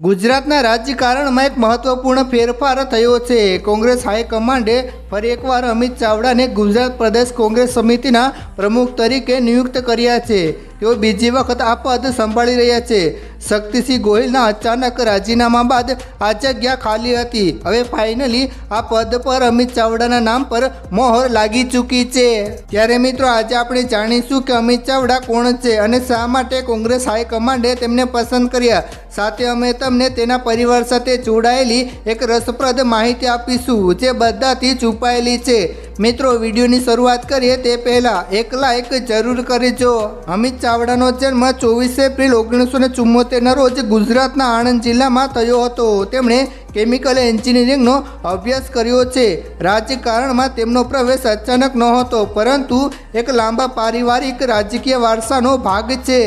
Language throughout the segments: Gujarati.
ગુજરાતના રાજકારણમાં એક મહત્વપૂર્ણ ફેરફાર થયો છે. કોંગ્રેસ હાઈકમાન્ડે ફરી એકવાર અમિત ચાવડાને ગુજરાત પ્રદેશ કોંગ્રેસ સમિતિના પ્રમુખ તરીકે નિયુક્ત કર્યા છે. તેઓ બીજી વખત આ પદ સંભાળી રહ્યા છે. શક્તિસિંહ ગોહિલના અચાનક રાજીનામા બાદ આ જગ્યા ખાલી હતી. હવે ફાઇનલી આ પદ પર અમિત ચાવડાના નામ પર મોહર લાગી ચૂકી છે. ત્યારે મિત્રો આજે આપણે જાણીશું કે અમિત ચાવડા કોણ છે અને શા માટે કોંગ્રેસ હાઈકમાન્ડે તેમને પસંદ કર્યા. સાથે અમે તમને તેના પરિવાર સાથે જોડાયેલી એક રસપ્રદ માહિતી આપીશું જે બધાથી છુપાયેલી છે. મિત્રો, વિડીયોની શરૂઆત કરીએ તે પહેલાં એક લાઈક જરૂર કરજો. અમિત ચાવડાનો જન્મ ચોવીસ એપ્રિલ ઓગણીસો ને ચુમ્મોતેરના રોજ ગુજરાતના આણંદ જિલ્લામાં થયો હતો. તેમણે કેમિકલ એન્જિનિયરિંગનો અભ્યાસ કર્યો છે. રાજકારણમાં તેમનો પ્રવેશ અચાનક નહોતો, પરંતુ એક લાંબા પારિવારિક રાજકીય વારસાનો ભાગ છે.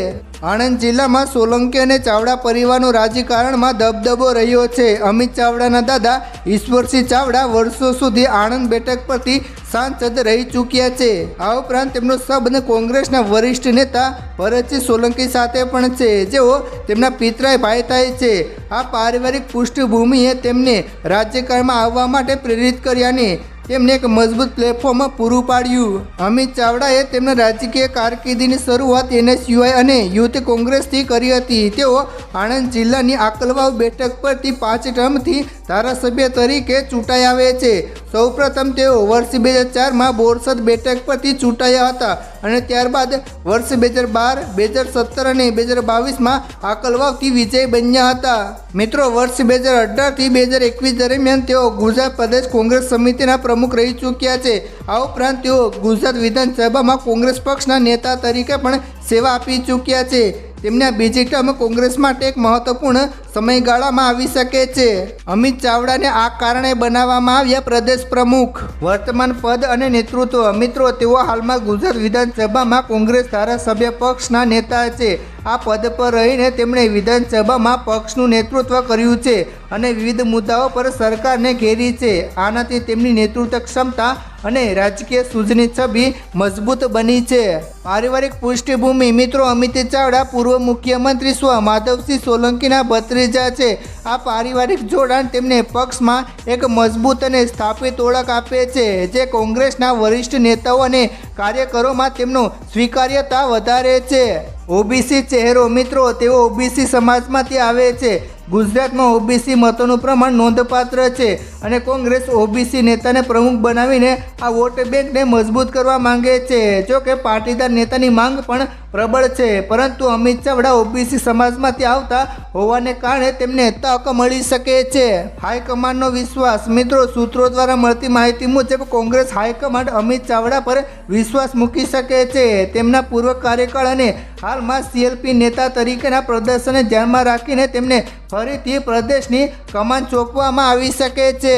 આણંદ જિલ્લામાં સોલંકી અને ચાવડા પરિવારનો રાજકારણમાં દબદબો રહ્યો છે. અમિત ચાવડાના દાદા ઈશ્વરસિંહ ચાવડા વર્ષો સુધી આણંદ બેઠક પરથી સાંસદ રહી ચૂક્યા છે. આ ઉપરાંત તેમનો સંબંધ કોંગ્રેસના વરિષ્ઠ નેતા ભરતસિંહ સોલંકી સાથે પણ છે. જેઓ તેમના પિતરાય ભાઈ થાય છે. આ પારિવારિક પૃષ્ઠભૂમિએ તેમને રાજ્યકાળમાં આવવા માટે પ્રેરિત કર્યાને તેમને એક મજબૂત પ્લેટફોર્મ પૂરું પાડ્યું. અમિત ચાવડાએ તેમના રાજકીય કારકિર્દીની શરૂઆત એનએસયુઆઈ અને યુથ કોંગ્રેસથી કરી હતી. તેઓ આણંદ જિલ્લાની આકલવાવ બેઠક પરથી પાંચ ટર્મથી ધારાસભ્ય તરીકે ચૂંટાઈ આવે છે. સૌપ્રથમ તેઓ વર્ષ બે હજાર ચારમાં બોરસદ બેઠક પરથી ચૂંટાયા હતા અને ત્યારબાદ વર્ષ બે હજાર બાર, બે હજાર સત્તર અને બે હજાર બાવીસમાં આકલવાવથી વિજય બન્યા હતા. મિત્રો, વર્ષ બે હજાર અઢારથી બે હજાર એકવીસ દરમિયાન તેઓ ગુજરાત પ્રદેશ કોંગ્રેસ સમિતિના પ્રમુખ રહી ચૂક્યા છે. આ ઉપરાંત તેઓ ગુજરાત વિધાનસભામાં કોંગ્રેસ પક્ષના નેતા તરીકે પણ સેવા આપી ચૂક્યા છે. તેમને બીજી ટર્મ કોંગ્રેસ માટે એક મહત્વપૂર્ણ સમયગાળામાં આવી શકે છે. અમિત ચાવડાને આ કારણે બનાવવામાં આવ્યા પ્રદેશ પ્રમુખ. વર્તમાન પદ અને નેતૃત્વ. મિત્રો, તેઓ હાલમાં ગુજરાત વિધાનસભામાં કોંગ્રેસ ધારાસભ્ય પક્ષના નેતા છે. આ પદ પર રહીને તેમણે વિધાનસભામાં પક્ષનું નેતૃત્વ કર્યું છે અને વિવિધ મુદ્દાઓ પર સરકારને ઘેરી છે. આનાથી તેમની નેતૃત્વ ક્ષમતા અને રાજકીય સૂઝની છબી મજબૂત બની છે. પારિવારિક પૃષ્ઠભૂમિ મિત્રો અમિત ચાવડા, પૂર્વ મુખ્યમંત્રી સ્વ માધવસિંહ સોલંકીના ભત્રીજા છે. આ પારિવારિક જોડાણ તેમને પક્ષમાં એક મજબૂત અને સ્થાપિત ઓળખ આપે છે, જે કોંગ્રેસના વરિષ્ઠ નેતાઓ અને કાર્યકરોમાં તેમનો સ્વીકાર્યતા વધારે છે. ઓબીસી ચહેરો મિત્રો, તેઓ ઓબીસી સમાજમાંથી આવે છે. ગુજરાતમાં ઓબીસી મતોનું પ્રમાણ નોંધપાત્ર છે અને કોંગ્રેસ ઓબીસી નેતાને પ્રમુખ બનાવીને આ વોટ બેંકને મજબૂત કરવા માંગે છે. જો કે પાટીદાર નેતાની માંગ પણ પ્રબળ છે, પરંતુ અમિત ચાવડા ઓબીસી સમાજમાંથી આવતા હોવાને કારણે તેમને તક મળી શકે છે. હાઈકમાન્ડનો વિશ્વાસ મિત્રો, સૂત્રો દ્વારા મળતી માહિતી મુજબ કોંગ્રેસ હાઈકમાન્ડ અમિત ચાવડા પર વિશ્વાસ મૂકી શકે છે. તેમના પૂર્વ કાર્યકાળ અને હાલમાં સીએલપી નેતા તરીકેના પ્રદર્શનને ધ્યાનમાં રાખીને તેમને ફરીથી પ્રદેશની કમાન સોંપવામાં આવી શકે છે.